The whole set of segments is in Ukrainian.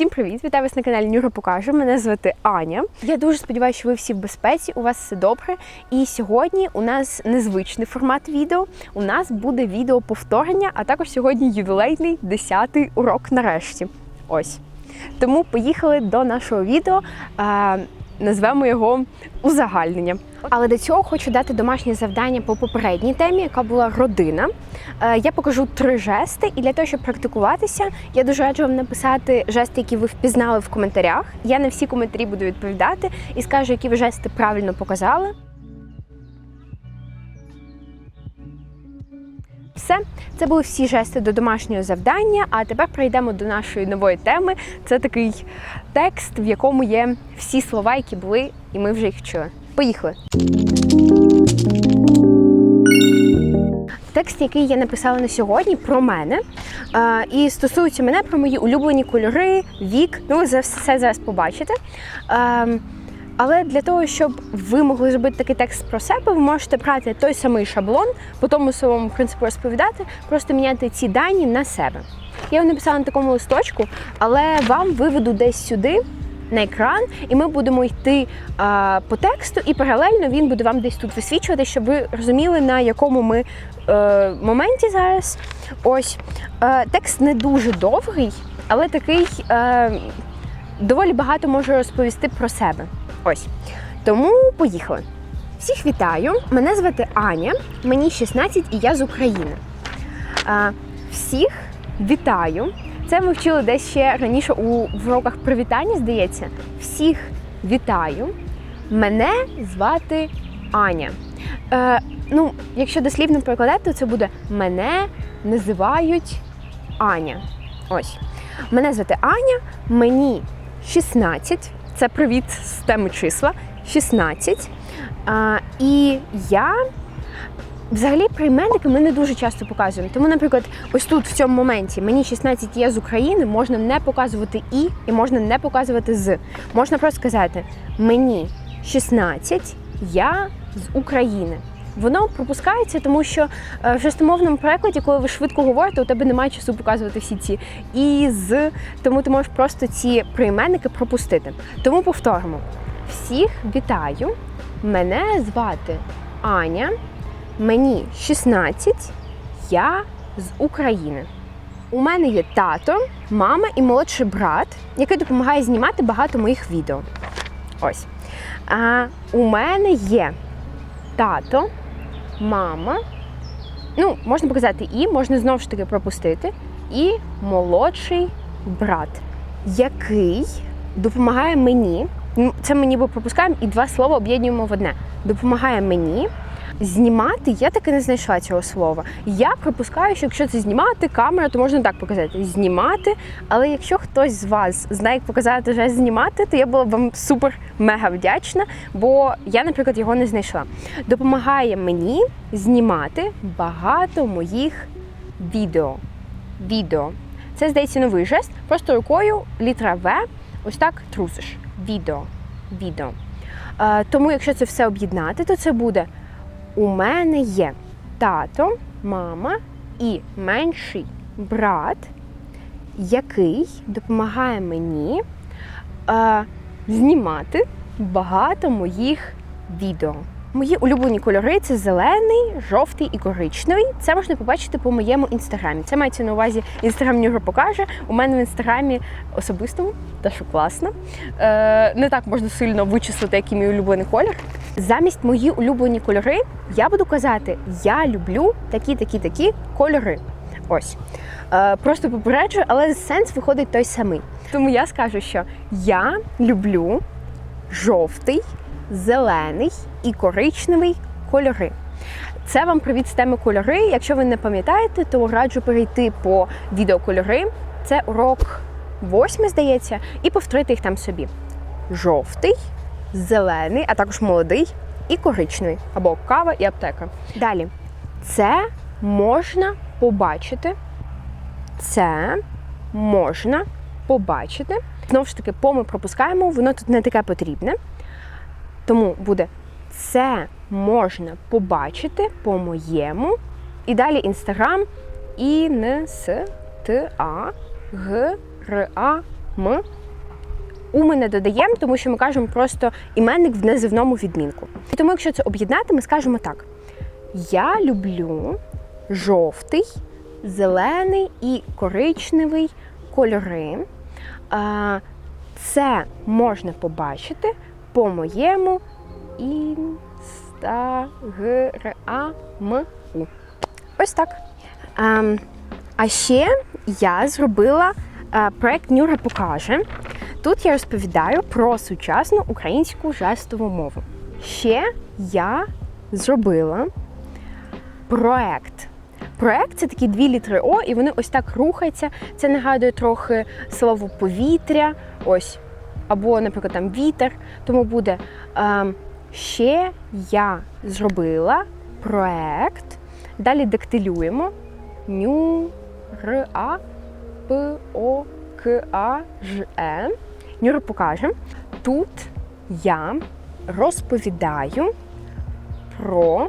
Всім привіт! Вітаю вас на каналі Нюра Покаже. Мене звати Аня. Я дуже сподіваюся, що ви всі в безпеці, у вас все добре. І сьогодні у нас незвичний формат відео. У нас буде відео повторення, а також сьогодні ювілейний 10-й урок нарешті. Ось. Тому поїхали до нашого відео. Назвемо його узагальнення. Але до цього хочу дати домашнє завдання по попередній темі, яка була родина. Е, Я покажу три жести, і для того, щоб практикуватися, я дуже раджу вам написати жести, які ви впізнали в коментарях. Я на всі коментарі буду відповідати і скажу, які ви жести правильно показали. Все, це були всі жести до домашнього завдання. А тепер перейдемо до нашої нової теми. Це такий текст, в якому є всі слова, які були, і ми вже їх чули. Поїхали. Текст, який я написала на сьогодні, про мене. Е, і стосується мене про мої улюблені кольори, вік. Ну, ви все зараз побачите. Е, але для того, щоб ви могли зробити такий текст про себе, ви можете брати той самий шаблон, по тому самому принципу розповідати, просто міняти ці дані на себе. Я його написала на такому листочку, але вам виведу десь сюди. На екран, і ми будемо йти а, по тексту, і паралельно він буде вам десь тут висвічувати, щоб ви розуміли, на якому ми е, моменті зараз. Ось е, текст не дуже довгий, але такий е, доволі багато може розповісти про себе. Ось. Тому поїхали. Всіх вітаю! Мене звати Аня, мені 16 і я з України. Всіх вітаю! Це ми вчили десь ще раніше у в уроках привітання, здається. Всіх вітаю! Мене звати Аня. Е, ну, якщо дослівно перекладати, то це буде мене називають Аня. Ось. Мене звати Аня, мені 16. Це привіт з теми числа 16. А, і я взагалі прийменники ми не дуже часто показуємо. Тому, наприклад, ось тут в цьому моменті мені 16 є з України, можна не показувати і, і можна не показувати з. Можна просто сказати мені 16, я з України. Воно пропускається, тому що е, в шестимовному перекладі, коли ви швидко говорите, у тебе немає часу показувати всі ці і з, тому ти можеш просто ці прийменники пропустити. Тому повторимо: всіх вітаю! Мене звати Аня, мені 16, я з України. У мене є тато, мама і молодший брат, який допомагає знімати багато моїх відео. Ось. А у мене є тато, мама. Ну, можна показати і, можна знову ж таки пропустити. І молодший брат, який допомагає мені. Це ми ніби пропускаємо і два слова об'єднуємо в одне. Допомагає мені знімати. Я таки не знайшла цього слова. Я припускаю, що якщо це знімати камера, то можна так показати знімати. Але якщо хтось з вас знає, як показати жест знімати, то я була б вам супер мега вдячна, бо я, наприклад, його не знайшла. Допомагає мені знімати багато моїх відео. Відео. Це здається новий жест. Просто рукою літера В ось так трусиш. Відео. Відео. Е, тому, якщо це все об'єднати, то це буде у мене є тато, мама і менший брат, який допомагає мені е, знімати багато моїх відео. Мої улюблені кольори це зелений, жовтий і коричневий. Це можна побачити по моєму інстаграмі. Це мається на увазі інстаграм Нюра покаже. У мене в інстаграмі особистому, та що класно. Е, не так можна сильно вичислити, який мій улюблений колір. Замість мої улюблені кольори я буду казати, я люблю такі, такі, такі кольори. Ось. Е, просто попереджую, але сенс виходить той самий. Тому я скажу, що я люблю жовтий, зелений і коричневий кольори. Це вам привіт з теми кольори. Якщо ви не пам'ятаєте, то раджу перейти по відео кольори. Це урок восьмий, здається, і повторити їх там собі. Жовтий, зелений, а також молодий і коричневий, або кава і аптека. Далі, це можна побачити. Це можна побачити. Знову ж таки, по ми пропускаємо, воно тут не таке потрібне. Тому буде це можна побачити по моєму. І далі інстаграм і н с. У ми не додаємо, тому що ми кажемо просто іменник в незивному відмінку. І тому, якщо це об'єднати, ми скажемо так: Я люблю жовтий, зелений і коричневий кольори. Це можна побачити по моєму інстаграму. Ось так. Ем, а ще я зробила е, проект Нюра покаже. Тут я розповідаю про сучасну українську жестову мову. Ще я зробила проект. Проект це такі дві літери О, і вони ось так рухаються. Це нагадує трохи слово повітря, ось, або, наприклад, там вітер. Тому буде ем, ще я зробила проект. Далі дактилюємо. Ню, Р, А, П, О, К, А, Ж, Е. Нюра покаже. Тут я розповідаю про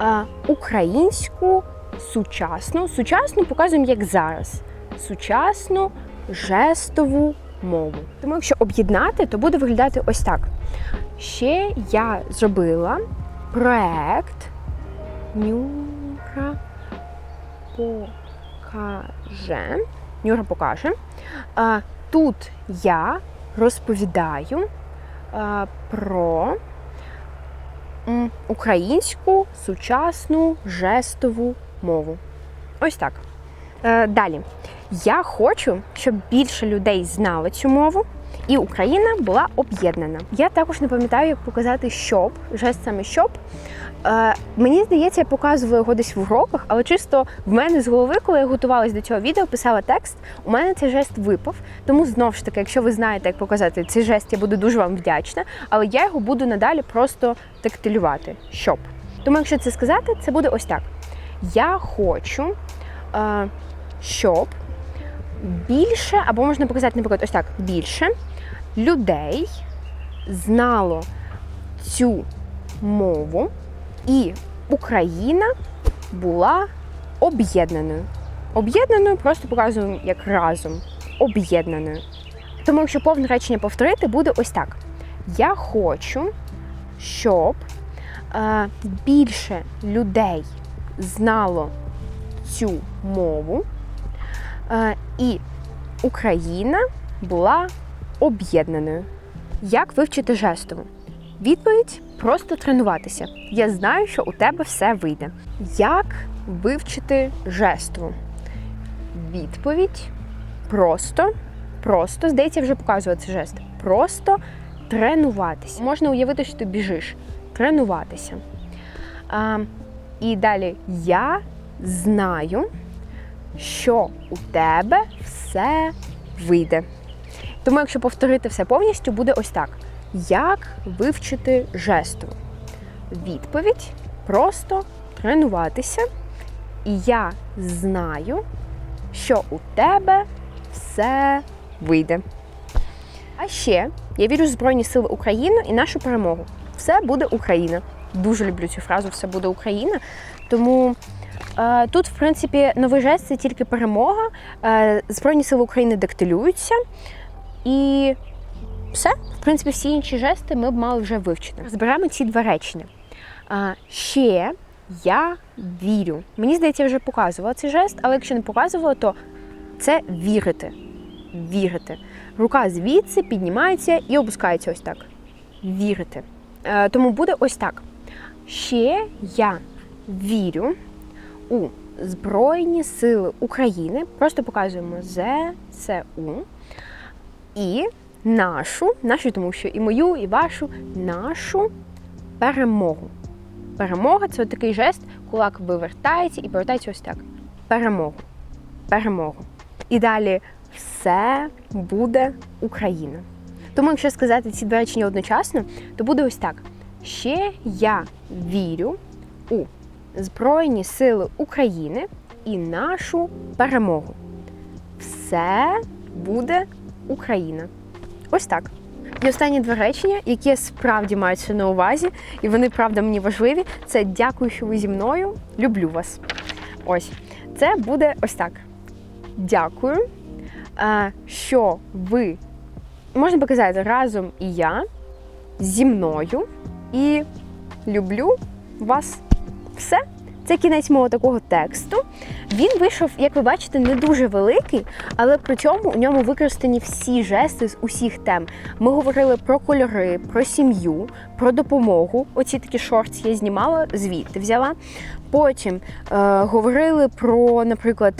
е, українську сучасну, сучасну показуємо як зараз. Сучасну жестову мову. Тому якщо об'єднати, то буде виглядати ось так. Ще я зробила проект Нюра покаже. Нюра покаже. Тут я розповідаю про українську сучасну жестову мову. Ось так. Е, Далі. Я хочу, щоб більше людей знали цю мову, і Україна була об'єднана. Я також не пам'ятаю, як показати щоб, жест саме щоб. Е, мені здається, я показувала його десь в уроках, але чисто в мене з голови, коли я готувалась до цього відео, писала текст, у мене цей жест випав. Тому знову ж таки, якщо ви знаєте, як показати цей жест, я буду дуже вам вдячна, але я його буду надалі просто тактилювати. Щоб. Тому, якщо це сказати, це буде ось так. Я хочу, е, щоб більше, або можна показати, наприклад, ось так: більше людей знало цю мову, і Україна була об'єднаною. Об'єднаною просто показуємо як разом. Об'єднаною. Тому, якщо повне речення повторити, буде ось так: Я хочу, щоб е, більше людей знало цю мову, і Україна була об'єднаною. Як вивчити жестову? Відповідь просто тренуватися. Я знаю, що у тебе все вийде. Як вивчити жестову? Відповідь просто, просто, здається, вже показувала цей жест. Просто тренуватися. Можна уявити, що ти біжиш. Тренуватися. А, і далі я знаю, що у тебе все вийде. Тому, якщо повторити все повністю, буде ось так. Як вивчити жестову? Відповідь просто тренуватися. І я знаю, що у тебе все вийде. А ще я вірю в Збройні Сили України і нашу перемогу. Все буде Україна. Дуже люблю цю фразу Все буде Україна. Тому тут, в принципі, новий жест це тільки перемога. Е, Збройні сили України дактилюються. І все, в принципі, всі інші жести ми б мали вже вивчити. Зберемо ці два речення. Ще я вірю. Мені здається, я вже показувала цей жест, але якщо не показувала, то це вірити. Вірити. Рука звідси піднімається і опускається ось так. Вірити. Е, тому буде ось так. Ще я вірю у Збройні Сили України. Просто показуємо ЗСУ. І нашу, нашу, тому що і мою, і вашу, нашу перемогу. Перемога це такий жест, кулак вивертається і повертається ось так. Перемогу. Перемогу. І далі все буде Україна. Тому, якщо сказати ці два речення одночасно, то буде ось так. Ще я вірю у Збройні Сили України і нашу перемогу. Все буде Україна. Ось так. І останні два речення, які справді маються на увазі, і вони правда мені важливі. Це дякую, що ви зі мною. Люблю вас. Ось це буде ось так. Дякую. е, що ви можна показати разом і я зі мною і люблю вас. Все. Це кінець мого такого тексту. Він вийшов, як ви бачите, не дуже великий, але при цьому у ньому використані всі жести з усіх тем. Ми говорили про кольори, про сім'ю, про допомогу. Оці такі шорти я знімала, звідти взяла. Потім е, говорили про, наприклад,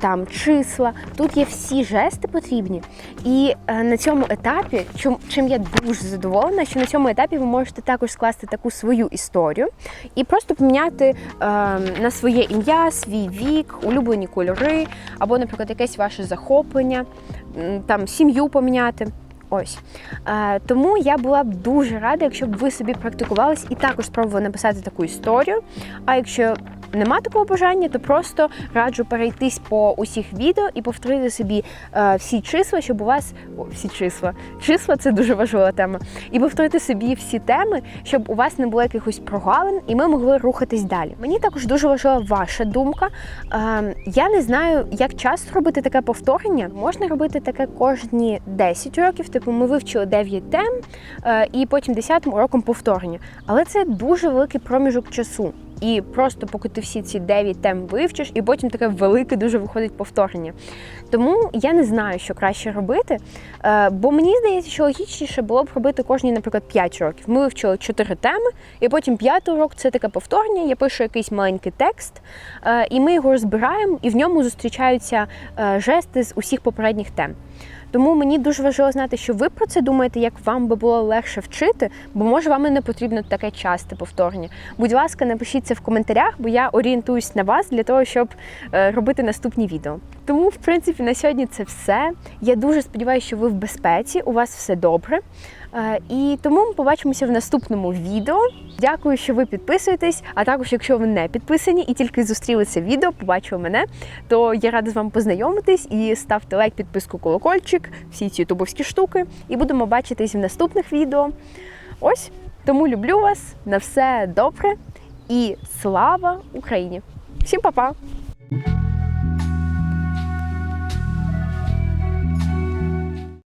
там числа. Тут є всі жести потрібні. І е, на цьому етапі, чим, я дуже задоволена, що на цьому етапі ви можете також скласти таку свою історію і просто поміняти е, на своє ім'я, свій вік, улюблені кольори, або, наприклад, якесь ваше захоплення, там сім'ю поміняти. Ось е, тому я була б дуже рада, якщо б ви собі практикувались і також спробували написати таку історію. А якщо нема такого бажання, то просто раджу перейтись по усіх відео і повторити собі е, всі числа, щоб у вас О, всі числа. Числа це дуже важлива тема. І повторити собі всі теми, щоб у вас не було якихось прогалин, і ми могли рухатись далі. Мені також дуже важлива ваша думка. Е, я не знаю, як часто робити таке повторення. Можна робити таке кожні 10 років. Типу, ми вивчили 9 тем, е, і потім 10 роком повторення. Але це дуже великий проміжок часу. І просто поки ти всі ці 9 тем вивчиш, і потім таке велике дуже виходить повторення. Тому я не знаю, що краще робити. Е, Бо мені здається, що логічніше було б робити кожні, наприклад, 5 років. Ми вивчили 4 теми, і потім п'ятий урок це таке повторення. Я пишу якийсь маленький текст, е, і ми його розбираємо, і в ньому зустрічаються е, жести з усіх попередніх тем. Тому мені дуже важливо знати, що ви про це думаєте, як вам би було легше вчити, бо може вам і не потрібно таке часте повторення. Будь ласка, напишіть це в коментарях, бо я орієнтуюсь на вас для того, щоб е, робити наступні відео. Тому, в принципі, на сьогодні це все. Я дуже сподіваюся, що ви в безпеці, у вас все добре. Е, І тому ми побачимося в наступному відео. Дякую, що ви підписуєтесь. А також, якщо ви не підписані і тільки зустріли це відео, побачили мене, то я рада з вами познайомитись і ставте лайк, підписку, колокольчик, всі ці ютубовські штуки. І будемо бачитись в наступних відео. Ось тому люблю вас. На все добре і слава Україні! Всім па-па!